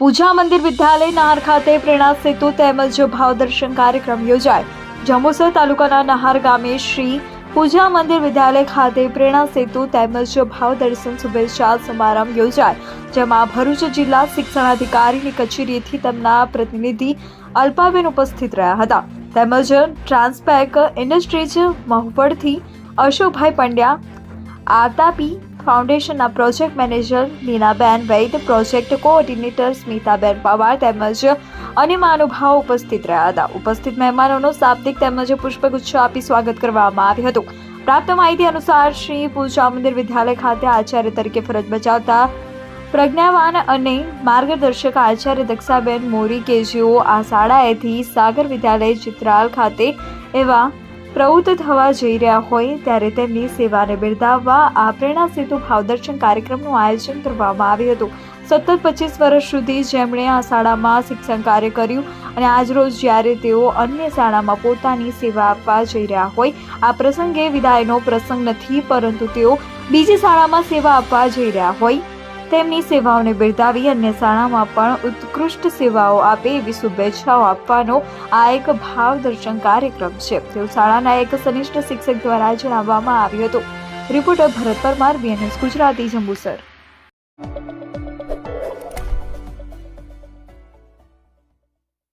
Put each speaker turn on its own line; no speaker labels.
પૂજા મંદિર વિદ્યાલય નહાર ખાતે પ્રેરણા સેતુ તેમજ ભાવદર્શન કાર્યક્રમ યોજાય. જંબુસર તાલુકાના નહાર ગામે શ્રી પૂજા મંદિર વિદ્યાલય ખાતે પ્રેરણા સેતુ તેમજ ભાવદર્શન શુભેચ્છા સમારંભ યોજાય, જેમાં ભરૂચ જિલ્લા શિક્ષણાધિકારીની કચેરીથી તેમના પ્રતિનિધિ અલ્પાબેન ઉપસ્થિત રહ્યા હતા. તેમજ ટ્રાન્સપેક ઇન્ડસ્ટ્રીઝ મહુપડથી અશોકભાઈ પંડ્યા, આતાપી ફાઉન્ડેશનના project manager Ninaben Vaid project coordinator Smitaben Pawar તેમજ અન્ય મહાનુભાવો ઉપસ્થિત રહ્યા હતા. ઉપસ્થિત મહેમાનોનું શાબ્દિક તેમજ પુષ્પગુચ્છ આપી સ્વાગત કરવામાં આવ્યું હતું. પ્રાપ્ત માહિતી અનુસાર શ્રી પૂજા મંદિર વિદ્યાલય ખાતે આચાર્ય તરીકે ફરજ બજાવતા પ્રજ્ઞાવાન અને માર્ગદર્શક આચાર્ય દક્ષાબેન મોરી કે જેઓ આ શાળાએથી સાગર વિદ્યાલય, ચિત્રાલ ખાતે એવા પ્રવૃત્ત થવા જઈ રહ્યા હોય ત્યારે તેમની સેવાને બિરદાવવા આ પ્રેરણા સેતુ ભાવદર્શન કાર્યક્રમનું આયોજન કરવામાં આવ્યું હતું. સતત પચીસ વર્ષ સુધી જેમણે આ શાળામાં શિક્ષણ કાર્ય કર્યું અને આજરોજ જ્યારે તેઓ અન્ય શાળામાં પોતાની સેવા આપવા જઈ રહ્યા હોય, આ પ્રસંગે વિદાયનો પ્રસંગ નથી, પરંતુ તેઓ બીજી શાળામાં સેવા આપવા જઈ રહ્યા હોય. તેમની સેવાઓને બિરદાવી અન્ય શાળામાં પણ ઉત્કૃષ્ટ સેવાઓ આપે એવી શુભેચ્છાઓ આપવાનો આ એક ભાવદર્શન કાર્યક્રમ છે. તેવું શાળાના એક સનિષ્ઠ શિક્ષક દ્વારા જણાવવામાં આવ્યું હતું. Reporter Bharat Parmar BNS Gujarati, Jambusar.